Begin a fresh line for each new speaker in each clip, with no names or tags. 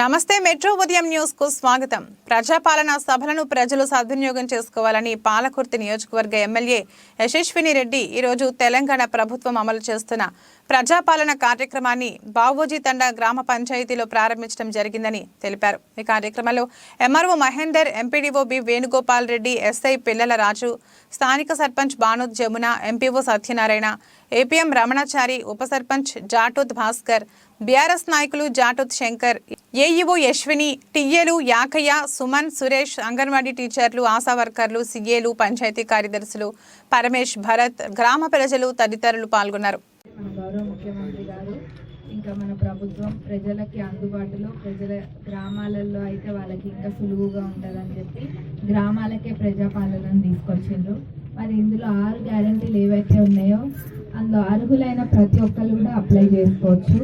నమస్తే మెట్రో ఉదయం న్యూస్కు స్వాగతం. ప్రజాపాలన సభలను ప్రజలు సద్వినియోగం చేసుకోవాలని పాలకుర్తి నియోజకవర్గ ఎమ్మెల్యే యశస్విని రెడ్డి ఈరోజు తెలంగాణ ప్రభుత్వం అమలు చేస్తున్న ప్రజాపాలన కార్యక్రమాన్ని బావోజీ తండ గ్రామ పంచాయతీలో ప్రారంభించడం జరిగిందని తెలిపారు. ఈ కార్యక్రమంలో MRO Mahender MPDO B Venugopal Reddy SI Pillala Raju స్థానిక సర్పంచ్ బానోద్ జమున ఎంపీఓ సత్యనారాయణ ఏపీఎం రమణాచారి ఉప సర్పంచ్ జాటూత్ భాస్కర్ బీఆర్ఎస్ నాయకులు జాటూత్ శంకర్ ఏఈఓ యశ్విని టియ్యలు యాకయ్య సుమన్ సురేష్ అంగన్వాడీ టీచర్లు ఆశా వర్కర్లు సీఏలు పంచాయతీ కార్యదర్శులు పరమేష్ భరత్ గ్రామ ప్రజలు తదితరులు పాల్గొన్నారు.
మన గౌరవ ముఖ్యమంత్రి గారు ఇంకా మన ప్రభుత్వం ప్రజలకి అందుబాటులో ప్రజల గ్రామాలలో అయితే వాళ్ళకి ఇంకా సులువుగా ఉంటుందని చెప్పి గ్రామాలకే ప్రజాపాలనను తీసుకొచ్చిండ్రు. మరి ఇందులో ఆరు గ్యారంటీలు ఏవైతే ఉన్నాయో అందులో అర్హులైన ప్రతి ఒక్కరు కూడా అప్లై చేసుకోవచ్చు.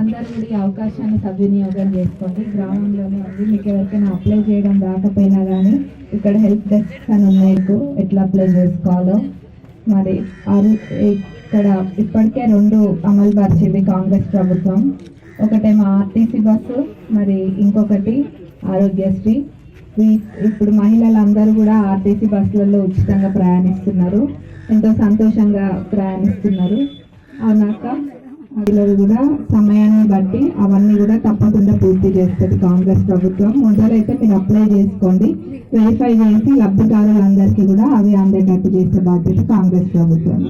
అందరూ కూడా ఈ అవకాశాన్ని సద్వినియోగం చేసుకోండి. గ్రామంలోనే ఉంది. మీకు ఎవరికైనా అప్లై చేయడం రాకపోయినా కానీ ఇక్కడ హెల్ప్ డెస్క్ అని ఉన్నాయి. మీకు ఎట్లా అప్లై చేసుకోవాలో. మరి అరు ఇక్కడ ఇప్పటికే రెండు అమలు పరిచింది కాంగ్రెస్ ప్రభుత్వం. ఒకటేమో ఆర్టీసీ బస్సు మరి ఇంకొకటి ఆరోగ్యశ్రీ. ఇప్పుడు మహిళలందరూ కూడా ఆర్టీసీ బస్సులలో ఉచితంగా ప్రయాణిస్తున్నారు. ఎంతో సంతోషంగా ప్రయాణిస్తున్నారు. అవునాక పిల్లలు కూడా సమయాన్ని బట్టి అవన్నీ కూడా తప్పకుండా పూర్తి చేస్తుంది కాంగ్రెస్ ప్రభుత్వం. మొదలైతే మీరు అప్లై చేసుకోండి. వెరిఫై చేసి లబ్ధిదారులందరికీ కూడా అవి అందేటట్టు చేసే బాధ్యత కాంగ్రెస్ ప్రభుత్వం.